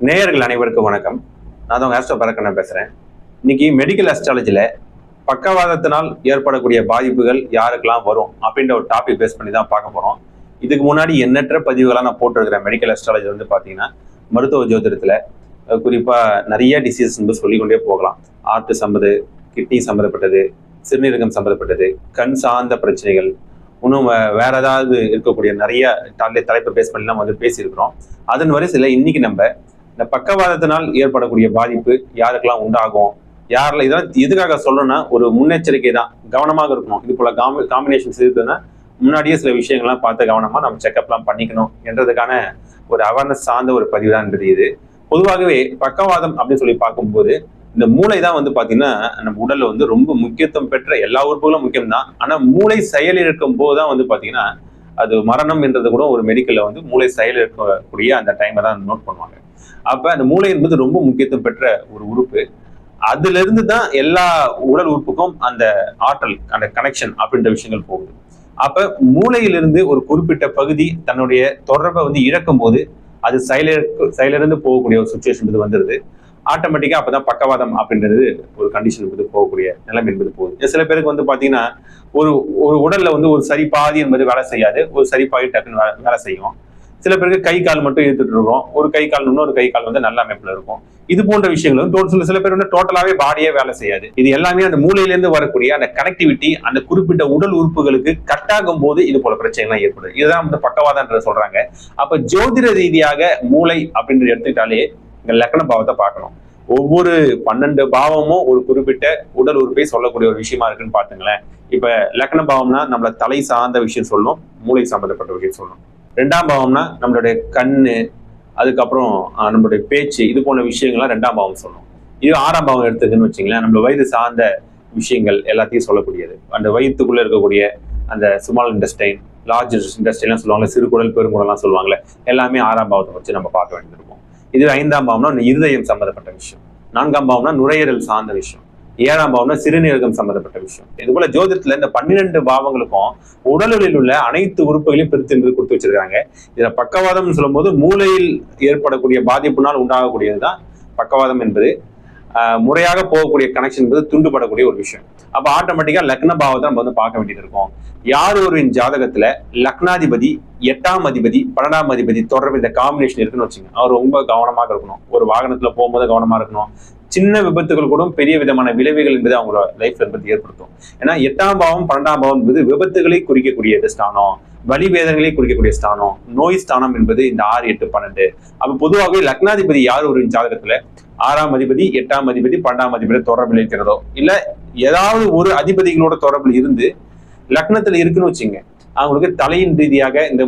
நேயர்கள் அனைவருக்கும் வணக்கம். நான் தான் ஆஸ்ட்ரோ பறக்கண்ணா பேசுகிறேன் இன்னைக்கு மெடிக்கல் அஸ்ட்ராலஜியில் பக்கவாதத்தினால் ஏற்படக்கூடிய பாதிப்புகள் யாருக்கெல்லாம் வரும் அப்படின்ற ஒரு டாபிக் பேஸ் பண்ணி தான் பார்க்க போகிறோம் இதுக்கு முன்னாடி எண்ணற்ற பதிவுகளாக நான் போட்டிருக்கிறேன் மெடிக்கல் அஸ்ட்ராலஜி வந்து பார்த்தீங்கன்னா மருத்துவ ஜோதிடத்தில் குறிப்பாக நிறைய டிசீஸ் வந்து சொல்லிக்கொண்டே போகலாம். ஆர்ட் சம்மது கிட்னி சம்மந்தப்பட்டது சிறுநீரகம் சம்மந்தப்பட்டது கண் சார்ந்த பிரச்சனைகள் இன்னும் வேற ஏதாவது இருக்கக்கூடிய நிறைய தலை- தலைப்பை பேஸ் பண்ணி நம்ம வந்து பேசியிருக்கிறோம். அதன் வரிசையில் இன்னைக்கு நம்ம இந்த பக்கவாதத்தினால் ஏற்படக்கூடிய பாதிப்பு யாருக்கெல்லாம் உண்டாகும்? யாரில் இதெல்லாம் எதுக்காக சொல்லணும்னா ஒரு முன்னெச்சரிக்கை தான் கவனமாக இருக்கணும். இது போல காம்பி காம்பினேஷன் இருக்குதுன்னா முன்னாடியே சில விஷயங்கள்லாம் பார்த்து கவனமாக நம்ம செக்அப்லாம் பண்ணிக்கணும் என்றதுக்கான ஒரு அவேர்னஸ் சார்ந்த ஒரு பதிவு தான் இது பொதுவாகவே பக்கவாதம் அப்படின்னு சொல்லி பார்க்கும்போது இந்த மூளை தான் வந்து பார்த்தீங்கன்னா நம்ம உடலில் வந்து ரொம்ப முக்கியத்துவம் பெற்ற எல்லா உறுப்புகளும் முக்கியம் தான் ஆனால் மூளை செயலிழக்கும் போது தான் வந்து பார்த்தீங்கன்னா அது மரணம் என்றது கூட ஒரு மெடிக்கலில் வந்து மூளை செயலிழக்கக்கூடிய அந்த டைமை தான் நோட் பண்ணுவாங்க. அப்ப அந்த மூளை என்பது ரொம்ப முக்கியத்துவம் பெற்ற ஒரு உறுப்பு. அதுல இருந்து தான் எல்லா உடல் உறுப்புக்கும் அந்த ஆற்றல் அந்த கனெக்ஷன் அப்படின்ற விஷயங்கள் போகுது. அப்ப மூளையிலிருந்து ஒரு குறிப்பிட்ட பகுதி தன்னுடைய தொடர்பை வந்து இழக்கும் போது அது செயலிழக்கு இருந்து போகக்கூடிய ஒரு சுச்சுவேஷன் இது வந்துருது. ஆட்டோமேட்டிக்கா அப்பதான் பக்கவாதம் அப்படின்றது ஒரு கண்டிஷன் என்பது போகக்கூடிய நிலைமை என்பது போகுது. சில பேருக்கு வந்து பாத்தீங்கன்னா ஒரு ஒரு உடல்ல வந்து ஒரு சரி பாதி என்பது வேலை செய்யாது. ஒரு சரி பாதி டக்குன்னு வேலை செய்யும். சில பேருக்கு கை கால் மட்டும் இழுத்துட்டு இருக்கோம். ஒரு கை கால் இன்னொரு கை கால் வந்து நல்ல அமைப்புல இருக்கும். இது போன்ற விஷயங்களும் சில சில பேர் வந்து டோட்டலாவே பாடியே வேலை செய்யாது. இது எல்லாமே அந்த மூலையிலேருந்து வரக்கூடிய அந்த கனெக்டிவிட்டி அந்த குறிப்பிட்ட உடல் உறுப்புகளுக்கு கட்டாகும் போது இது போல பிரச்சனைலாம் ஏற்படுது. இதுதான் வந்து பக்கவாதம்ன்ற சொல்றாங்க. அப்ப ஜோதிட ரீதியாக மூளை அப்படின்றது எடுத்துக்கிட்டாலே இங்க லக்கண பாவத்தை பார்க்கணும். ஒவ்வொரு பன்னெண்டு பாவமும் ஒரு குறிப்பிட்ட உடல் உறுப்பை சொல்லக்கூடிய ஒரு விஷயமா இருக்குன்னு பாத்துங்களேன் இப்ப லக்கண பாவம்னா நம்மள தலை சார்ந்த விஷயம் சொல்லணும் மூளை சம்பந்தப்பட்ட விஷயம் சொல்லணும். ரெண்டாம் பாவம்னா நம்மளுடைய கண்ணு அதுக்கப்புறம் நம்மளுடைய பேச்சு இது போன்ற விஷயங்கள்லாம் ரெண்டாம் பாவம் சொல்லணும் இது ஆறாம் பாவம் எடுத்துக்குன்னு வச்சுங்களேன் நம்ம வயிறு சார்ந்த விஷயங்கள் எல்லாத்தையும் சொல்லக்கூடியது. அந்த வயிற்றுக்குள்ளே இருக்கக்கூடிய அந்த சுமால் இண்டஸ்டைன் லார்ஜ் இண்டஸ்ட்ரியெல்லாம் சொல்லுவாங்க சிறுகுடல் பெருங்குடல்லாம் சொல்லுவாங்களே எல்லாமே ஆறாம் பாவத்தை வச்சு நம்ம பார்க்க வேண்டியிருக்கும் இது ஐந்தாம் பாவம்னா இருதயம் சம்மந்தப்பட்ட விஷயம். நான்காம் பாவம்னா நுரையீரல் சார்ந்த விஷயம். ஏழாம் பாவம்னா சிறுநீரகம் சம்பந்தப்பட்ட விஷயம். இது போல ஜோதிடத்துல இந்த பன்னிரெண்டு பாவங்களுக்கும் உடலில் உள்ள அனைத்து உறுப்புகளையும் பிரித்து என்பது கொடுத்து வச்சிருக்காங்க. இதுல பக்கவாதம்னு சொல்லும்போது மூளையில் ஏற்படக்கூடிய பாதிப்பினால் உண்டாகக்கூடியதுதான் பக்கவாதம் என்பது. ஆஹ், முறையாக போகக்கூடிய கனெக்ஷன் என்பது துண்டுபடக்கூடிய ஒரு விஷயம். அப்ப ஆட்டோமேட்டிக்கா லக்ன பாவத்தை நம்ம வந்து பார்க்க வேண்டியது இருக்கும். யார் ஒருவரின் ஜாதகத்துல லக்னாதிபதி எட்டாம் அதிபதி பன்னெண்டாம் அதிபதி தொடர்பு இந்த காம்பினேஷன் இருக்குன்னு வச்சுங்க. அவர் ரொம்ப கவனமாக இருக்கணும். ஒரு வாகனத்துல போகும்போது கவனமா இருக்கணும். சின்ன விபத்துகள் கூட பெரிய விதமான விளைவுகள் என்பது அவங்களோட லைஃப்ல என்பது ஏற்படுத்தும். ஏன்னா எட்டாம் பாவம் பன்னெண்டாம் பாவம் என்பது விபத்துகளை குறிக்கக்கூடிய ஸ்தானம் வலி வேதனைகளை குறிக்கக்கூடிய ஸ்தானம் நோய் ஸ்தானம் என்பது இந்த ஆறு எட்டு பன்னெண்டு. அப்ப பொதுவாகவே லக்னாதிபதி யார் ஒரு ஜாதகத்துல? ஆறாம் அதிபதி எட்டாம் அதிபதி பன்னெண்டாம் அதிபதி தொடர்பில் இருக்கிறதோ? இல்ல ஏதாவது ஒரு அதிபதிகளோட தொடர்பில் இருந்து லக்னத்துல இருக்குன்னு வச்சுங்க. அவங்களுக்கு தலையின் ரீதியாக இந்த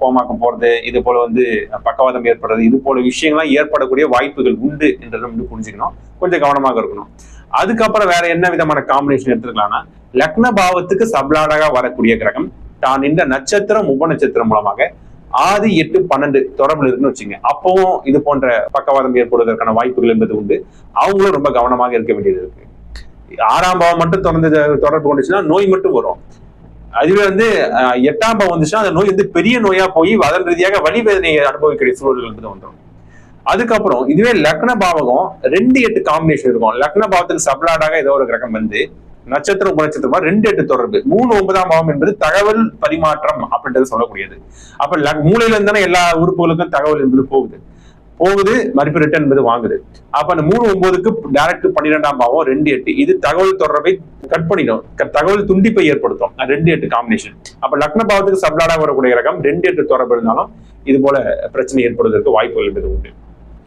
கோமாக்கம் போறது இது போல வந்து பக்கவாதம் ஏற்படுறது இது போல விஷயங்கள்லாம் ஏற்படக்கூடிய வாய்ப்புகள் உண்டு என்றதை வந்து புரிஞ்சுக்கணும். கொஞ்சம் கவனமாக இருக்கணும். அதுக்கப்புறம் வேற என்ன விதமான காம்பினேஷன் எடுத்துக்கலாம்னா லக்ன பாவத்துக்கு சப்ளாடாக வரக்கூடிய கிரகம் தான் நின்ற நட்சத்திரம் உப நட்சத்திரம் மூலமாக ஆறு எட்டு பன்னெண்டு தொடர்பு இருக்குன்னு வச்சுங்க அப்பவும் இது போன்ற பக்கவாதம் ஏற்படுவதற்கான வாய்ப்புகள் என்பது உண்டு. அவங்களும் ரொம்ப கவனமாக இருக்க வேண்டியது இருக்கு. ஆறாம் பாவம் மட்டும் தொடர்ந்து தொடர்பு கொண்டுச்சுன்னா நோய் மட்டும் வரும். அதுவே வந்து எட்டாம் பாவம் வந்துச்சுன்னா அந்த நோய் வந்து பெரிய நோயா போய் அதன் ரீதியாக வழிவேதனையை அனுபவிக்கிற சூழல்கள் வந்து வந்துடும். அதுக்கப்புறம் இதுவே லக்ன பாவகம் ரெண்டு எட்டு காம்பினேஷன் இருக்கும். லக்ன பாவத்தில் சப்லாடாக ஏதோ ஒரு கிரகம் வந்து நட்சத்திரம் உபநட்சத்திரமா ரெண்டு எட்டு தொடர்பு. மூணு ஒன்பதாம் பாவம் என்பது தகவல் பரிமாற்றம் அப்படின்றது சொல்லக்கூடியது. அப்ப மூலையில இருந்தானே எல்லா உறுப்புகளுக்கும் தகவல் என்பது போகுது. போகுது மறுப்பு ரிட்டர்ன் என்பது வாங்குது. அப்ப அந்த மூணு ஒன்பதுக்கு டைரக்ட் பன்னிரெண்டாம் பாவம் ரெண்டு எட்டு. இது தகவல் தொடர்பை கட் பண்ணிடும். தகவல் துண்டிப்பை ஏற்படுத்தும். ரெண்டு எட்டு காம்பினேஷன் அப்ப லக்ன பாவத்துக்கு சப்லாடா வரக்கூடிய ரகம் ரெண்டு எட்டு தொடர்பு இருந்தாலும் இது போல பிரச்சனை ஏற்படுவதற்கு வாய்ப்புகள் என்பது உண்டு.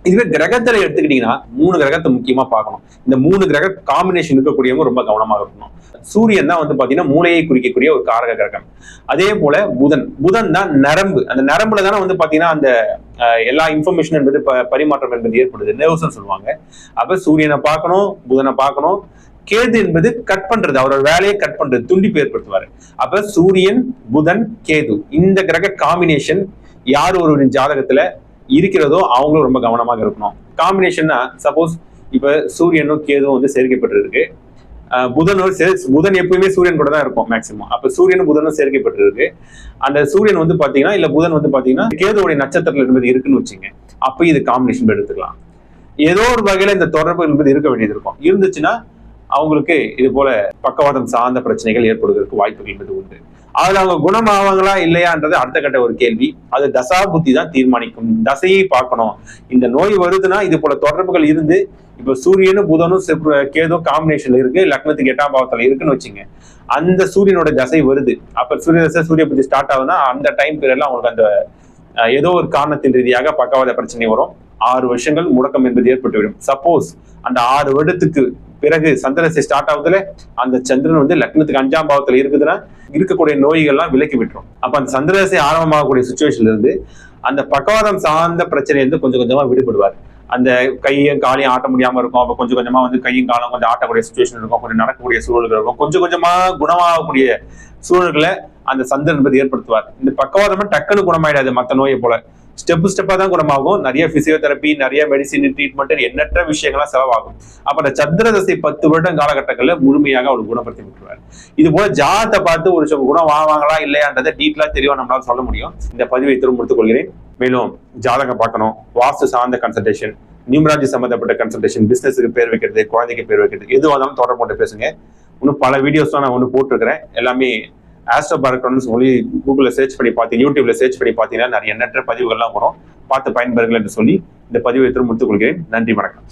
இதுவே கிரகத்துல எடுத்துக்கிட்டீங்கன்னா மூணு கிரகத்தை முக்கியமா பார்க்கணும். இந்த மூணு கிரக காம்பினேஷன் இருக்கக்கூடியவங்க ரொம்ப கவனமாக இருக்கணும். சூரியன் தான் வந்து பாத்தீங்கன்னா மூளையை குறிக்கக்கூடிய ஒரு காரக கிரகம். அதே போல புதன். புதன் தான் நரம்பு. அந்த நரம்புல தானே வந்து பாத்தீங்கன்னா அந்த எல்லா இன்ஃபர்மேஷன் என்பது ப- பரிமாற்றம் என்பது ஏற்படுது. நர்வ்ஸ் சொல்லுவாங்க. அப்ப சூரியனை பார்க்கணும் புதனை பார்க்கணும். கேது என்பது கட் பண்றது. அவரோட வேலையை கட் பண்றது. துண்டிப்பு ஏற்படுத்துவாரு. அப்ப சூரியன் புதன் கேது. இந்த கிரக காம்பினேஷன் யார் ஒருவரின் ஜாதகத்துல இருக்கிறதோ அவங்களும் ரொம்ப கவனமாக இருக்கணும். காம்பினேஷன்னா சப்போஸ் இப்போ சூரியனும் கேதுவும் வந்து சேர்க்கப்பட்டிருக்கு. புதனும் சே- புதன் எப்பயுமே சூரியன் கூட தான் இருக்கும் மேக்சிமம் அப்ப சூரியனும் புதனும் சேர்க்கப்பட்டிருக்கு. அந்த சூரியன் வந்து பாத்தீங்கன்னா இல்ல புதன் வந்து பாத்தீங்கன்னா கேதுவுடைய நட்சத்திரத்துல என்பது இருக்குன்னு வச்சுங்க அப்ப இது காம்பினேஷன் எடுத்துக்கலாம். ஏதோ ஒரு வகையில இந்த தொடர்பு என்பது இருக்க வேண்டியது இருக்கும். இருந்துச்சுன்னா அவங்களுக்கு இது போல பக்கவாதம் சார்ந்த பிரச்சனைகள் ஏற்படுவதற்கு வாய்ப்புகள் என்பது உண்டு. அதுல அவங்க குணமாவாங்களா இல்லையான்றது அடுத்த கட்ட ஒரு கேள்வி. அது தசா புத்தி தான் தீர்மானிக்கும். தசையை பார்க்கணும். இந்த நோய் வருதுன்னா இது போல தொடர்புகள் இருந்து இப்ப சூரியனும் புதனும் செவ்வாய், கேதும் காம்பினேஷன்ல இருக்கு. லக்னத்துக்கு எட்டாம் பாவத்துல இருக்குன்னு வச்சுங்க. அந்த சூரியனோட தசை வருது. அப்ப சூரிய தசை சூரிய புத்தி ஸ்டார்ட் ஆகுதுன்னா அந்த டைம் பீரியட்ல அவங்களுக்கு அந்த ஏதோ ஒரு காரணத்தின் ரீதியாக பக்கவாத பிரச்சனை வரும். ஆறு வருஷங்கள் முடக்கம் என்பது ஏற்பட்டுவிடும். சப்போஸ் அந்த ஆறு வருடத்துக்கு பிறகு சந்திரசை ஸ்டார்ட் ஆகுதுல அந்த சந்திரன் வந்து லக்னத்துக்கு அஞ்சாம் பாவத்துல இருக்குதுன்னா இருக்கக்கூடிய நோய்கள்லாம் விலக்கி விட்டுரும். அப்ப அந்த சந்திரசை ஆரம்பமாகக்கூடிய சுச்சுவேஷன்ல இருந்து அந்த பக்கவாதம் சார்ந்த பிரச்சனை வந்து கொஞ்சம் கொஞ்சமா விடுபடுவார். அந்த கையும் காலையும் ஆட்ட முடியாம இருக்கும். அப்ப கொஞ்சம் கொஞ்சமா வந்து கையும் காலம் கொஞ்சம் ஆட்டக்கூடிய சுச்சுவேஷன் இருக்கும். கொஞ்சம் நடக்கக்கூடிய சூழல்கள் இருக்கும். கொஞ்சம் கொஞ்சமா குணமாகக்கூடிய சூழல்களை அந்த சந்திரன் என்பது ஏற்படுத்துவார். இந்த பக்கவாதமா டக்குன்னு குணமாயிடாது மற்ற நோயை போல. ஸ்டெப் ஸ்டெப்பாக தான் குணமாகும். நிறைய பிசியோதெரப்பி நிறைய மெடிசின் ட்ரீட்மெண்ட் எண்ணற்ற விஷயங்கள்லாம் செலவாகும். அப்போ அந்த சந்திர தசை பத்து வருடம் காலகட்டங்களில் முழுமையாக அவர் குணப்படுத்தி விட்டுருவார். இது போல ஜாதத்தை பார்த்து ஒரு சில குணம் வாங்குவாங்களா இல்லையான்றதை டீட்டெயிலாக தெளிவா நம்மளால சொல்ல முடியும். இந்த பதிவை திரும்ப முடித்துக் கொள்கிறேன். மேலும் ஜாதகம் பார்க்கணும். வாஸ்து சார்ந்த கன்சல்டேஷன் நியூமராஜி சம்மந்தப்பட்ட கன்சல்டேஷன் பிசினஸுக்கு பேர் வைக்கிறது குழந்தைக்கு பேர் வைக்கிறது எது வந்தாலும் தொடர்பு கொண்டு பேசுங்க. இன்னும் பல வீடியோஸ் நான் ஒன்று போட்டிருக்கிறேன். எல்லாமே ஆஸ்ட்ரோ பார்க்கணும்னு சொல்லி கூகுளில் சர்ச் பண்ணி பார்த்தீங்க யூடியூப்ல சர்ச் பண்ணி பார்த்தீங்கன்னா நிறைய எண்ணற்ற பதிவுகள்லாம் வரும். பார்த்து பயன்பெறுங்கள் என்று சொல்லி இந்த பதிவை திரும்ப முடித்துக் கொள்கிறேன். நன்றி வணக்கம்.